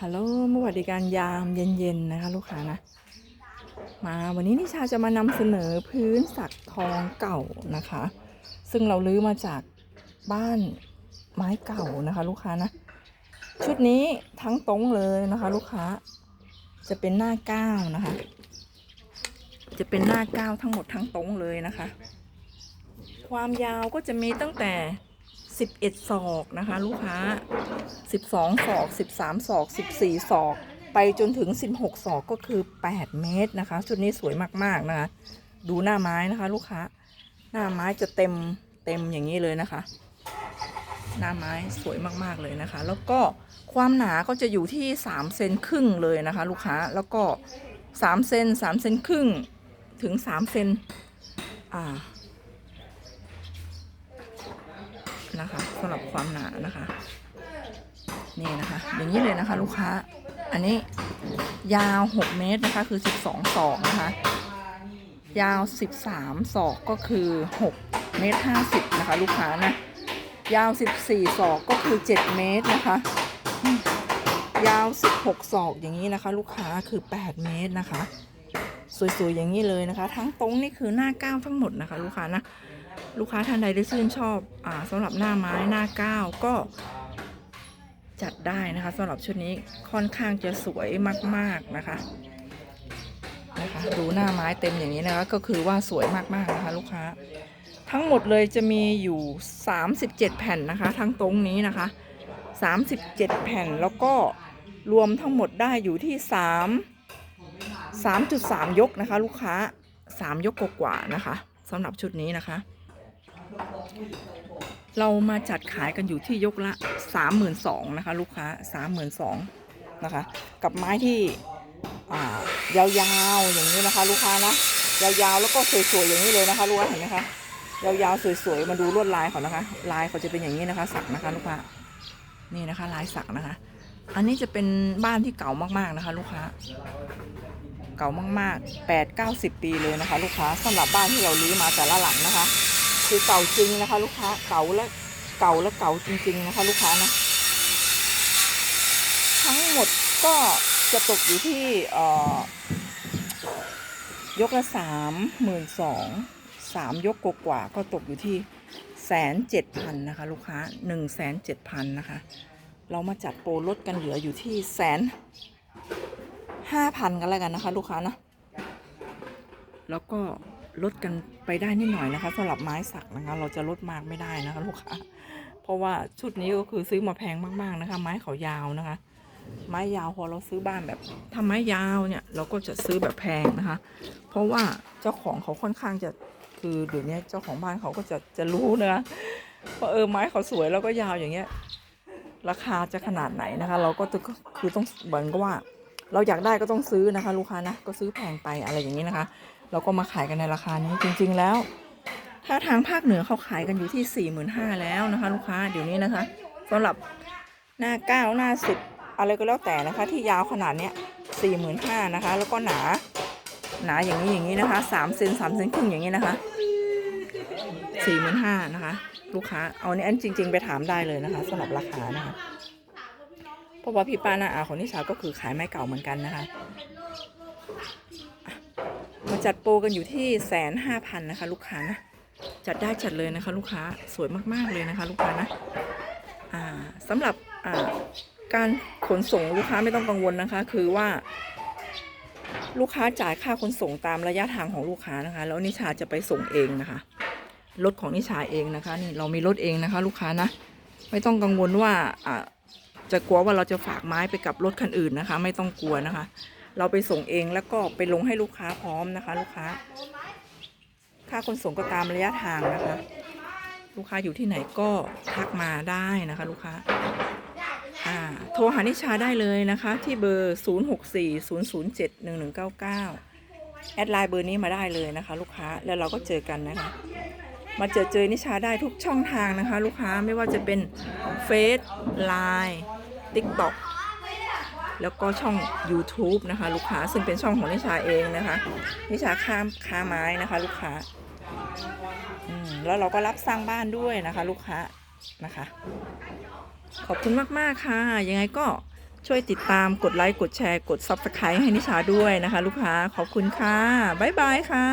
ฮัลโหลเมื่อวัสดิการยามเย็นๆนะคะ ลูกค้านะ มาวันนี้นิชาจะมานำเสนอพื้นสักทองเก่านะคะ ซึ่งเราลื้อมาจากบ้านไม้เก่านะคะ ลูกค้านะ ชุดนี้ทั้งตรงเลยนะคะ ลูกค้า จะเป็นหน้าก้านะคะ จะเป็นหน้าก้าทั้งหมดทั้งตรงเลยนะคะ ความยาวก็จะมีตั้งแต่ 11ศอกนะคะลูกค้า12ศอก13ศอก14ศอก ไปจนถึง16ศอกก็คือ8เมตรนะคะ ชุดนี้สวยมากๆนะคะ ดูหน้าไม้นะคะ ลูกค้า หน้าไม้จะเต็มเต็มอย่างนี้เลยนะคะ หน้าไม้สวยมากๆเลยนะคะ แล้วก็ความหนาก็จะอยู่ที่3เซนครึ่งเลยนะคะ ลูกค้าแล้วก็3เซน3เซนครึ่งถึง3เซนอ่า นะคะสำหรับความหนานะคะ นี่นะคะ อย่างนี้เลยนะคะ ลูกค้า อันนี้ยาว 6 เมตรนะคะ คือ 12 ศอกนะคะ ยาว 13 ศอกก็คือ 6 เมตร 50 นะคะ ลูกค้านะ ยาว 14 ศอกก็คือ 7 เมตรนะคะ ยาว 16 ศอกอย่างนี้นะคะ ลูกค้าคือ 8 เมตรนะคะ สวยๆอย่างนี้เลยนะคะ ทั้งตรงนี่คือหน้าก้าวทั้งหมดนะคะ ลูกค้านะ ลูกค้าท่านใดที่ชื่นชอบอ่าสำหรับหน้าไม้หน้าก้าวก็ จัดได้นะคะสำหรับชุดนี้ค่อนข้างจะสวยมาก ๆนะคะนะคะดูหน้าไม้เต็มอย่างนี้นะคะก็คือว่าสวยมากๆนะคะ ลูกค้า ทั้งหมดเลยจะมีอยู่ 37 แผ่นนะคะ ทั้งตรงนี้นะคะ 37 แผ่นแล้วก็รวมทั้งหมดได้อยู่ที่ 3 3.3 ยกนะคะ ลูกค้า 3 ยกกว่าๆนะคะสำหรับชุดนี้นะคะ เรามาจัดขายกันอยู่ที่ยกละ32,000นสองนะคะ ลูกค้า32,000นสองนะคะ กับไม้ที่ยาวๆอย่างนี้นะคะ ลูกค้านะยาวๆแล้วก็สวยๆอย่างนี้เลยนะคะลูกค้าเห็นไหมคะยาวๆสวยๆมาดูลวดลายเขานะคะ ลายเขาจะเป็นอย่างนี้นะคะสักนะคะ ลูกค้านี่นะคะ ลายสักนะคะ อันนี้จะเป็นบ้านที่เก่ามากๆนะคะ ลูกค้า เก่ามากๆ8 9 0ปีเลยนะคะ ลูกค้าสำหรับบ้านที่เราลื้อมาแต่ละหลังนะคะ คือเก่าจริงนะคะ ลูกค้าเก่าและเก่าและเก่าจริง ๆ นะคะ ลูกค้านะ ทั้งหมดก็จะตกอยู่ที่เอ่อยกละสามหมื่นสองสามยกกว่าก็ตกอยู่ที่แสนเจ็ดพันนะคะ ลูกค้าหนึ่งแสนเจ็ดพันนะคะ เรามาจัดโปรลดกันเหลืออยู่ที่แสนห้าพันกันแล้วกันนะคะ ลูกค้านะ แล้วก็ ลดกันไปได้นิดหน่อยนะคะสำหรับไม้สักนะคะ เราจะลดมากไม่ได้นะคะลูกค้าเพราะว่าชุดนี้ก็คือซื้อมาแพงมากๆนะคะ ไม้เขายาวนะคะ ไม้ยาวพอเราซื้อบ้านแบบถ้าไม้ยาวเนี่ยเราก็จะซื้อแบบแพงนะคะ เพราะว่าเจ้าของเขาค่อนข้างจะคือเดี๋ยวนี้เจ้าของบ้านเขาก็จะจะรู้นะคะว่าเออไม้เขาสวยแล้วก็ยาวอย่างเงี้ย ราคาจะขนาดไหนนะคะ เราก็ต้องคือต้องเหมือนกับว่า เราอยากได้ก็ต้องซื้อนะคะ ลูกค้านะก็ซื้อแพงไปอะไรอย่างนี้นะคะ เราก็มาขายกันในราคานี้จริง ๆ แล้ว ถ้าทางภาคเหนือเขาขายกันอยู่ที่สี่หมื่นห้าแล้วนะคะ ลูกค้าเดี๋ยวนี้นะคะสำหรับหน้าเก้าหน้าสิบอะไรก็แล้วแต่นะคะ ที่ยาวขนาดเนี้ยสี่หมื่นห้านะคะ แล้วก็หนา หนาอย่างนี้อย่างนี้นะคะสามเซนสามเซนครึ่งอย่างนี้นะคะสี่หมื่นห้านะคะ ลูกค้าเอาเนี่ยอันจริง ๆ ไปถามได้เลยนะคะสำหรับราคานะคะเพราะว่าพี่ป้าน้าอาของนิชาก็คือขายไม้เก่าเหมือนกันนะคะ มาจัดโปรกันอยู่ที่แสนห้าพันนะคะ ลูกค้านะจัดได้จัดเลยนะคะ ลูกค้าสวยมากๆเลยนะคะ ลูกค้านะาสำหรับการขนส่งลูกค้าไม่ต้องกังวลนะคะ คือว่า ลูกค้าจ่ายค่าขนส่งตามระยะทางของลูกค้านะคะ แล้วนิชาจะไปส่งเองนะคะรถของนิชาเองนะคะนี่เรามีรถเองนะคะ ลูกค้านะ ไม่ต้องกังวลว่าอ่าจะกลัวว่าเราจะฝากไม้ไปกับรถคันอื่นนะคะ ไม่ต้องกลัวนะคะ เราไปส่งเองแล้วก็ไปลงให้ลูกค้าพร้อมนะคะ ลูกค้า ค่าขนส่งก็ตามระยะทางนะคะ ลูกค้าอยู่ที่ไหนก็ทักมาได้นะคะ ลูกค้าโทรหานิชาได้เลยนะคะ ที่เบอร์ 0 6 4 0 0 7 1 1 9 9 แอดไลน์เบอร์นี้มาได้เลยนะคะ ลูกค้าแล้วเราก็เจอกันนะคะ มาเจอเจอนิชาได้ทุกช่องทางนะคะ ลูกค้าไม่ว่าจะเป็นเฟซไลน์ติ๊กต็อก แล้วก็ช่อง YouTube นะคะ ลูกค้าซึ่งเป็นช่องของนิชาเองนะคะนิชาค้ามค้าไม้นะคะ ลูกค้าแล้วเราก็รับสร้างบ้านด้วยนะคะ ลูกค้านะคะ ขอบคุณมากๆค่ะ ยังไงก็ช่วยติดตามกดไลค์ กดแชร์ กด Subscribe ให้นิชาด้วยนะคะ ลูกค้า ขอบคุณค่ะ บ๊ายบายค่ะ